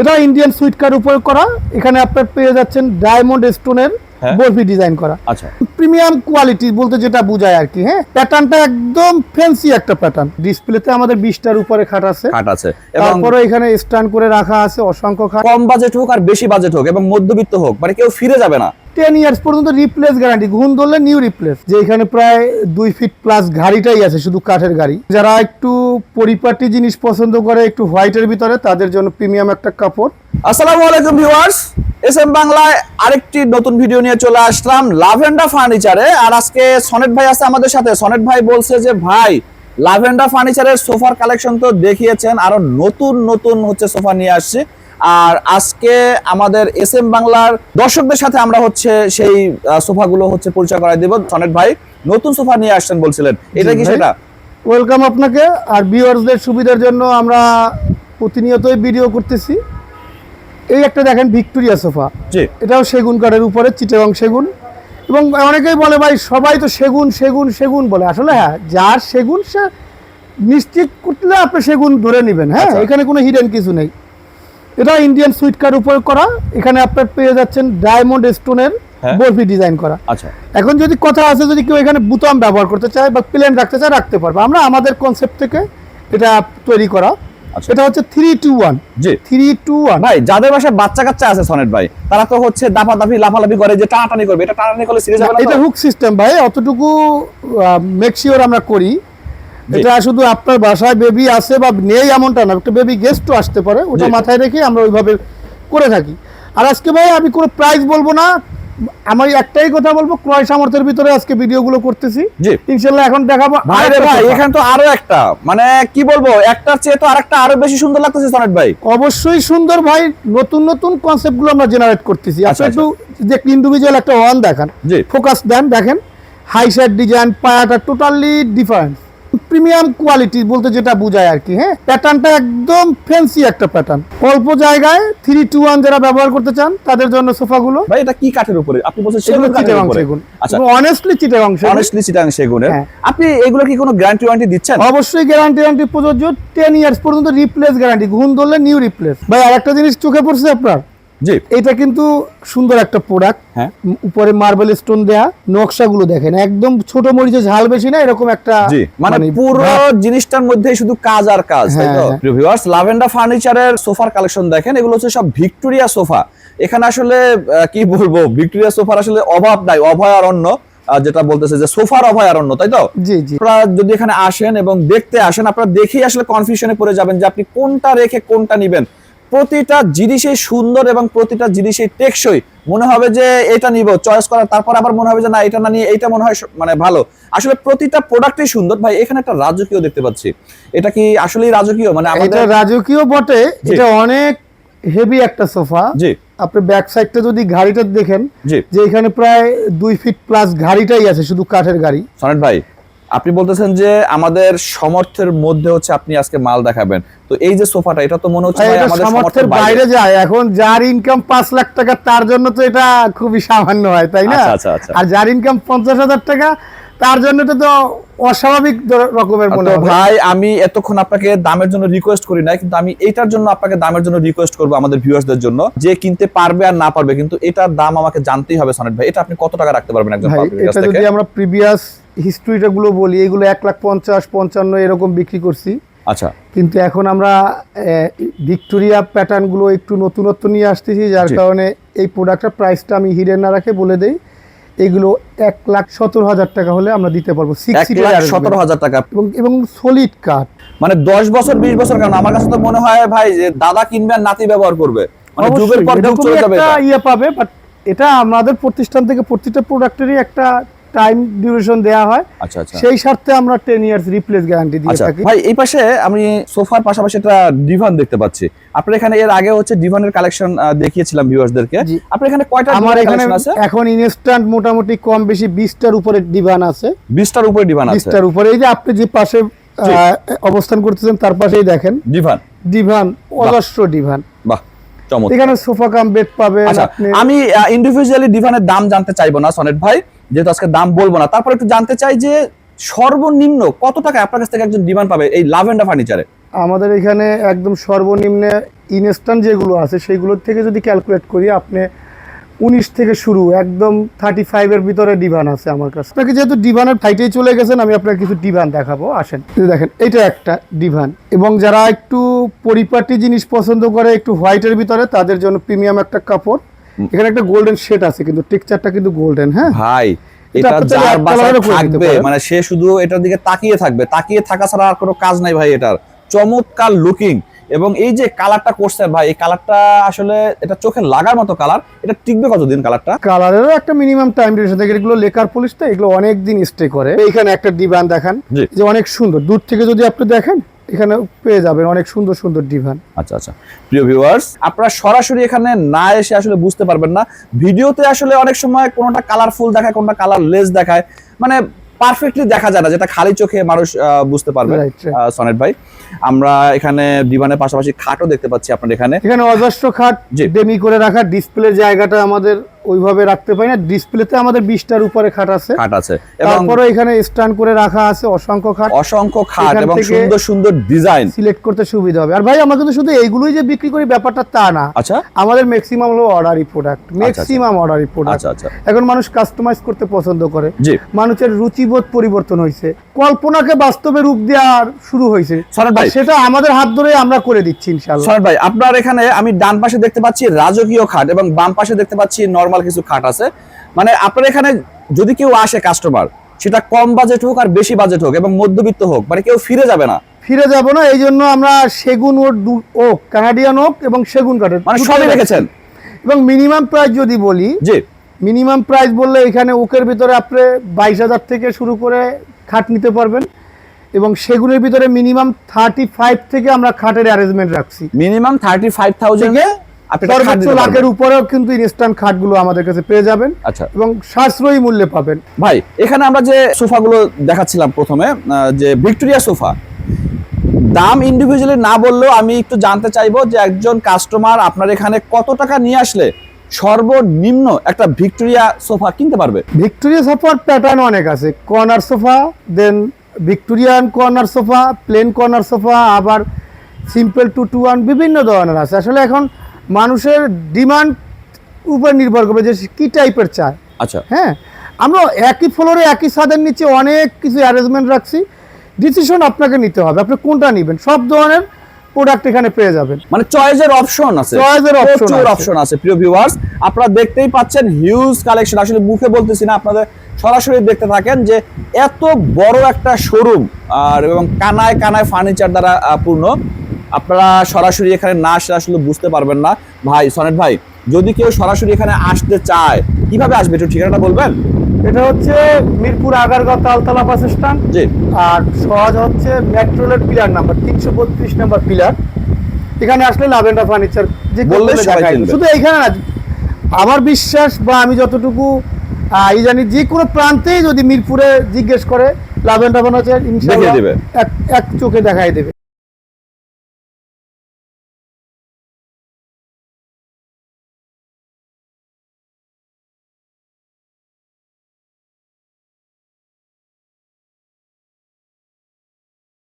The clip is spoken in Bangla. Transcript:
এটা ইন্ডিয়ান সুইট কার উপর করা। এখানে আপনার পেয়ে যাচ্ছেন ডায়মন্ড স্টোনের হ্যাঁ। বরফি ডিজাইন করা। আচ্ছা। প্রিমিয়াম কোয়ালিটি বলতে যেটা বোঝায় আর কি হ্যাঁ? প্যাটার্নটা একদম ফ্যান্সি একটা প্যাটার্ন ডিসপ্লেতে আমাদের বিশটার উপরে খাট আছে। খাট আছে। এবং তারপরে এখানে স্ট্যান্ড করে রাখা আছে অসংখ্য খাট। কম বাজেট হোক আর বেশি বাজেট হোক এবং মধ্যবিত্ত হোক মানে কেউ ফিরে যাবে না। টেন ইয়ার্স পর্যন্ত রিপ্লেস গ্যারান্টি ঘুম ধরলে নিউ রিপ্লেস যে এখানে প্রায় দুই ফিট প্লাস গাড়িটাই আছে, শুধু কাঠের গাড়ি। যারা একটু পরিপাটি জিনিস পছন্দ করে, একটু হোয়াইটের ভিতরে, তাদের জন্য প্রিমিয়াম একটা কাপড়। আসসালামু আলাইকুম ভিউয়ার্স এস এম বাংলায় আরেকটি নতুন ভিডিও নিয়ে চলে আসলাম লাভেন্ডা ফার্নিচারে আর আজকে সনেট ভাই আছে আমাদের সাথে। সনেট ভাই বলছে যে, ভাই লাভেন্ডা ফার্নিচারের সোফার কালেকশন তো দেখিয়েছেন, আরও নতুন নতুন হচ্ছে সোফা নিয়ে আসছে। আর আজকে আমাদের এস এম বাংলার দর্শকদের সাথে আমরা হচ্ছে সেই সোফাগুলো হচ্ছে পরিচয় করাই দেব। সনেট ভাই নতুন সোফা নিয়ে আসছেন বলছিলেন। এটা কি সেটা? ওয়েলকাম আপনাকে। আর ভিউয়ার্সদের সুবিধার জন্য আমরা প্রতিনিয়তই ভিডিও করতেছি। এই একটা দেখেন ভিক্টোরিয়া সোফা। জি। এটাও সেগুন কাঠের উপরে চিটাগং সেগুন। এবং অনেকেই বলে ভাই সবাই তো সেগুন সেগুন সেগুন বলে। আসলে হ্যাঁ যার সেগুন সে নিশ্চিত করলে আপনি সেগুন ধরে নেবেন। হ্যাঁ আচ্ছা। এখানে কোনো হিডেন কিছু নেই। এটা ইন্ডিয়ান সুইট কার উপর করা। এখানে আপনার পেয়ে যাচ্ছেন ডায়মন্ড স্টোনের হ্যাঁ। বরফি ডিজাইন করা। আচ্ছা। এখন যদি কথা আছে যদি কেউ এখানে বুতাম ব্যবহার করতে চায় বা প্লেন রাখতে চায় রাখতে পারবে। আমরা আমাদের কনসেপ্ট থেকে এটা তৈরি করা। আচ্ছা। এটা হচ্ছে থ্রি টু ওয়ান জি। থ্রি টু ওয়ান ভাই যাদের বাসায় বাচ্চা কাচ্চা আছে সনেট ভাই তারা তো হচ্ছে দাপাদাপি লাফালাফি করে যে টানাটানি করবে। এটা টানাটানি করলে সিরিয়াস হবে এটা হুক সিস্টেম ভাই অতটুকু মেকশিওর আমরা করি। এটা শুধু আপনার বাসায় বেবি আছে বা নেই এমনটা না একটা বেবি গেস্টও আসতে পারে ওটা মাথায় রেখে আমরা ওইভাবে করে থাকি। আর আজকে ভাই আমি কোনো প্রাইস বলব না আমি একটাই কথা বলব ক্রয় সামর্থ্যের ভিতরে আজকে ভিডিওগুলো করতেছি। ইনশাল্লাহ এখন দেখাবো ভাই রে ভাই। এখানে তো আরও একটা মানে কি বলব একটার চেয়ে তো আরেকটা আরও বেশি সুন্দর লাগতেছে সনেট ভাই। অবশ্যই সুন্দর ভাই নতুন নতুন কনসেপ্টগুলো আমরা জেনারেট করতেছি। আপনি আচ্ছা, একটু যে ইন্ডিভিজুয়াল একটা ওয়ান দেখান। ফোকাস দেন দেখেন। হাই সাইড ডিজাইন পায়াটা টোটালি ডিফারেন্ট প্রিমিয়াম কোয়ালিটি বলতে যেটা বোঝায় আর কি হ্যাঁ? প্যাটার্নটা একদম ফ্যান্সি একটা প্যাটার্ন। অল্প জায়গায় থ্রি টু ওয়ান যারা ব্যবহার করতে চান তাদের জন্য সোফাগুলো। ভাই এটা কি কাঠের উপরে? আপনি বলছেন সেগুলো কাঠের চিটাগাং সেগুন। আচ্ছা। অনেস্টলি চিটাগাং সেগুন। অনেস্টলি চিটাং সেগুনের। হ্যাঁ। আপনি এগুলো কি কোনো গ্যারান্টি ওয়ারেন্টি দিচ্ছেন? অবশ্যই গ্যারান্টি গ্যারান্টি প্রযোজ্য টেন ইয়ার্স পর্যন্ত রিপ্লেস গ্যারান্টি ঘুম ধরলে নিউ রিপ্লেস ভাই আর একটা জিনিস চোখে পড়ছে আপনার। জি। এটা কিন্তু সুন্দর একটা প্রোডাক্ট হ্যাঁ। উপরে মার্বেল স্টোন দেয়া নকশাগুলো দেখেন। একদম ছোট মরিচে ঝাল বেশি না এরকম একটা জি মানে পুরো জিনিসটার মধ্যে শুধু কাজ আর কাজ তাই তো? হ্যাঁ। ভিউয়ার্স লাভেন্ডা ফার্নিচারের সোফার কালেকশন দেখেন এগুলো হচ্ছে সব ভিক্টোরিয়া সোফা। এখানে আসলে কি বলব ভিক্টোরিয়া সোফার আসলে অভাব নাই অভয়ারণ্য যেটা বলতেছে যে সোফার অভয়ারণ্য তাই তো? আপনারা যদি এখানে আসেন এবং দেখতে আসেন আপনারা দেখেই আসলে কনফিউশনে পড়ে যাবেন যে আপনি কোনটা রেখে কোনটা নিবেন। প্রতিটা জিনিসই সুন্দর এবং প্রতিটা জিনিসই টেকসই। মনে হবে যে এটা নিব চয়েস করার তারপর আবার মনে হবে যে না এটা না নিয়ে এটা মনে হয় মানে ভালো। আসলে প্রতিটা প্রোডাক্টই সুন্দর। ভাই এখানে একটা রাজকীয় দেখতে পাচ্ছি। এটা কি আসলেই রাজকীয়? মানে এটা আমাদের রাজকীয় বটে। এটা অনেক হেভি একটা সোফা। জি। আপনি ব্যাক সাইডটা যদি গাড়িটা দেখেন জি। যে এখানে প্রায় দুই ফিট প্লাস গাড়িটাই আছে শুধু কাঠের গাড়ি। সনেট ভাই আপনি বলতেছেন যে আমাদের সমর্থের মধ্যে হচ্ছে আপনি আজকে মাল দেখাবেন। তো এই যে সোফাটা এটা তো মনে হচ্ছে আমাদের সামর্থ্যের বাইরে। যায়। এখন যার ইনকাম পাঁচ লাখ টাকা তার জন্য তো এটা খুবই সামান্য হয় তাই না? আচ্ছা, আচ্ছা, আচ্ছা। আর যার ইনকাম পঞ্চাশ হাজার টাকা তার জন্য তো অস্বাভাবিক রকমের মনে হবে। ভাই আমি এতক্ষণ আপনাকে দামের জন্য রিকোয়েস্ট করি না কিন্তু আমি এটার জন্য আপনাকে দামের জন্য রিকোয়েস্ট করব আমাদের ভিউয়ার্সদের জন্য যে কিনতে পারবে আর না পারবে। কিন্তু এটার দাম আমাকে জানতেই হবে সনেট ভাই। এটা আপনি কত টাকা রাখতে পারবেন একজন এটা যদি আমরা প্রিভিয়াস হিস্ট্রিটা গুলো বলি এগুলো এক লাখ পঞ্চাশ পঞ্চান্ন এরকম বিক্রি করছি। আচ্ছা। কিন্তু এখন আমরা ভিক্টোরিয়া প্যাটার্নগুলো একটু নতুনত্ব নিয়ে আসতেছি যার কারণে এই প্রোডাক্টের প্রাইসটা আমি হিডেন না রাখে বলে দেই। এগুলো এক লাখ সতেরো হাজার টাকা হলে আমরা দিতে পারব। সতেরো হাজার টাকা। এবং এবং সলিড কাঠ মানে দশ বছর বিশ বছর কারণ আমার কাছে তো মনে হয় ভাই যে দাদা কিনবে আর নাতি ব্যবহার করবে। মানে যুগের পর চলে যাবে ইয়ে পাবে বাট এটা আমাদের প্রতিষ্ঠান থেকে প্রতিটা প্রোডাক্টেরই একটা টাইম ডিউরেশন দেওয়া হয় আচ্ছা আচ্ছা। সেই স্বার্থে আমরা টেন ইয়ার্স রিপ্লেস গ্যারান্টি দিয়ে আচ্ছা থাকি। ভাই এই পাশে আমি সোফার পাশাপাশি একটা ডিভান দেখতে পাচ্ছি। আপনার এখানে এর আগে হচ্ছে ডিভানের কালেকশন দেখিয়েছিলাম ভিউয়ার্সদেরকে আপনার এখানে কয়টা আমার এখানে এখন ইনস্ট্যান্ট মোটামুটি কম বেশি বিশটার উপরে ডিভান আছে। বিশটার উপরে ডিভান আছে। বিশটার উপরে। এই যে আপনি যে পাশে অবস্থান করতেছেন তার পাশেই দেখেন। ডিভান ডিভান অজস্র ডিভান বাহ চমৎকার। এখানে সোফা কাম বেড পাবেন আপনি। আমি ইন্ডিভিজুয়ালি ডিভানের দাম জানতে চাইব না সনেট ভাই। যেহেতু আজকে দাম বলব না, তারপর একটু জানতে চাই যে সর্বনিম্ন কত টাকা আপনার কাছ থেকে একজন ডিমান্ড পাবে এই লাভেন্ডা ফার্নিচারে? আমাদের এখানে একদম সর্বনিম্নে ইনস্ট্যান্ট যেগুলো আছে, সেইগুলোর থেকে যদি ক্যালকুলেট করি, আপনি উনিশ থেকে শুরু, একদম থার্টি ফাইভের ভিতরে ডিভান আছে আমার কাছে। আপনাকে যেহেতু ডিভানের ফাইটেই চলে গেছেন, আমি আপনাকে কিছু ডিভান দেখাবো। আসেন দেখেন এটা একটা ডিভান এবং যারা একটু পরিপাটি জিনিস পছন্দ করে, একটু হোয়াইটের ভিতরে, তাদের জন্য প্রিমিয়াম একটা কাপড়। এখানে একটা গোল্ডেন শেড আছে কিন্তু টেক্সচারটা কিন্তু গোল্ডেন হ্যাঁ? ভাই এটা যার বাসায় থাকবে মানে সে শুধু এটার দিকে তাকিয়ে থাকবে তাকিয়ে থাকা ছাড়া আর কোনো কাজ নাই ভাই এটার। চমৎকার লুকিং এবং এই যে কালারটা করছেন ভাই এই কালারটা আসলে এটা চোখে লাগার মতো কালার এটা টিকবে কতদিন কালারটা? কালারেরও একটা মিনিমাম টাইম ডিউরেশন থাকে। এগুলো লেকার পলিশ তো এগুলো অনেক দিন স্টে করে এইখানে একটা ডিভান দেখান। যে অনেক সুন্দর। দূর থেকে যদি আপনি দেখেন এখানে পেয়ে যাবেন অনেক সুন্দর সুন্দর ডিভান আচ্ছা আচ্ছা। প্রিয় ভিউয়ার্স আপনারা সরাসরি এখানে না এসে আসলে বুঝতে পারবেন না। ভিডিওতে আসলে অনেক সময় কোনোটা কালারফুল দেখায় কোনোটা কালার লেস দেখায়। মানে পারফেক্টলি দেখা যায় না যেটা খালি চোখে মানুষ বুঝতে পারবে. সনেট ভাই আমরা এখানে বিমানের পাশাপাশি খাটও দেখতে পাচ্ছি আপনার এখানে এখানে অজস্র খাট। ডেমি করে রাখা ডিসপ্লে জায়গাটা আমাদের ওইভাবে রাখতে পারি না। ডিসপ্লেতে আমাদের বিশটার উপরে খাট আছে। খাট আছে। তারপরে এখানে স্ট্যান্ড করে রাখা আছে অসংখ্য খাট। অসংখ্য খাট এবং সুন্দর সুন্দর ডিজাইন। সিলেক্ট করতে সুবিধা হবে। আর ভাই আমরা কিন্তু শুধু এইগুলোই যে বিক্রি করি ব্যাপারটা তা না। আচ্ছা। আমাদের ম্যাক্সিমাম হলো অর্ডারি প্রোডাক্ট ম্যাক্সিমাম অর্ডারি প্রোডাক্ট আচ্ছা আচ্ছা। এখন মানুষ কাস্টমাইজ করতে পছন্দ করে। মানুষের রুচিবোধ পরিবর্তন হয়েছে। কল্পনাকে বাস্তবে রূপ দেওয়ার শুরু হয়েছে। সেটা আমাদের হাত ধরে আমরা করে দিচ্ছি ইনশাল্লাহ সরদ ভাই আপনার এখানে আমি ডান পাশে দেখতে পাচ্ছি রাজকীয় খাট এবং বাম পাশে দেখতে পাচ্ছি নর্মাল কিছু খাট আছে। মানে আপনার এখানে যদি কেউ আসে কাস্টমার সেটা কম বাজেট হোক আর বেশি বাজেট হোক এবং মধ্যবিত্ত হোক মানে কেউ ফিরে যাবে না। ফিরে যাব না এই জন্য আমরা সেগুন ও ওক কানাডিয়ান ওক এবং সেগুন কাঠের মানে সবই রেখেছেন? এবং মিনিমাম প্রাইস যদি বলি জি। মিনিমাম প্রাইস বললে এখানে ওকের ভিতরে আপনি বাইশ হাজার থেকে শুরু করে খাট নিতে পারবেন। এবং সেগুনের ভিতরে মিনিমাম থার্টি ফাইভ থেকে আমরা খাটের অ্যারেঞ্জমেন্ট রাখছি। মিনিমাম থার্টি ফাইভ থাউজেন্ডে সর্বোচ্চ লাখের উপরেও কিন্তু ইনস্ট্যান্ট খাটগুলো আমাদের কাছে পেয়ে যাবেন আচ্ছা। এবং সাশ্রয়ী মূল্যে পাবেন। ভাই এখানে আমরা যে সোফাগুলো দেখাচ্ছিলাম প্রথমে যে ভিক্টোরিয়া সোফা দাম ইন্ডিভিজুয়ালি না বললেও আমি একটু জানতে চাইব যে একজন কাস্টমার আপনার এখানে কত টাকা নিয়ে আসলে সর্বনিম্ন একটা ভিক্টোরিয়া সোফা কিনতে পারবে? ভিক্টোরিয়া সোফার প্যাটার্ন অনেক আছে। Corner sofa then Victorian corner sofa plain corner sofa আবার সিম্পল টু টু ওয়ান বিভিন্ন ধরনের আছে। আসলে এখন মানুষের ডিমান্ড উপর নির্ভর করবে যে কী টাইপের চায়। আচ্ছা। হ্যাঁ আমরা একই ফ্লোরে একই ছাদের নিচে অনেক কিছু অ্যারেঞ্জমেন্ট রাখছি। ডিসিশন আপনাকে নিতে হবে আপনি কোনটা নেবেন? সব ধরনের প্রোডাক্ট এখানে পেয়ে যাবেন। মানে চয়েসের অপশন আছে। এর option অপশন আছে। প্রিয় ভিউয়ার্স আপনারা দেখতেই পাচ্ছেন হিউজ কালেকশন আসলে মুখে বলতেছি না আপনাদের সরাসরি দেখতে থাকেন যে এত বড় একটা শোরুম আর এবং কানায় কানায় ফার্নিচার দ্বারা পূর্ণ। আপনারা সরাসরি এখানে না আসলে আসলে বুঝতে পারবেন না। ভাই সনেট ভাই যদি কেউ সরাসরি এখানে আসতে চায় কীভাবে আসবে একটু ঠিকানাটা বলবেন? এটা হচ্ছে মিরপুর আগারগাঁও তালতলা বাস স্ট্যান্ড। জি। আর সহজ হচ্ছে মেট্রোলের পিলার নাম্বার তিনশো বত্রিশ নাম্বার পিলার। এখানে আসলে লাভেন্ডা ফার্নিচার যে বললে। শুধু এইখানে না আমার বিশ্বাস বা আমি যতটুকু এই জানি যে কোনো প্রান্তেই যদি মিরপুরে জিজ্ঞেস করে লাভেন্ডা ফার্নিচার ইনশাল্লাহ এক চোখে দেখাই দেবে।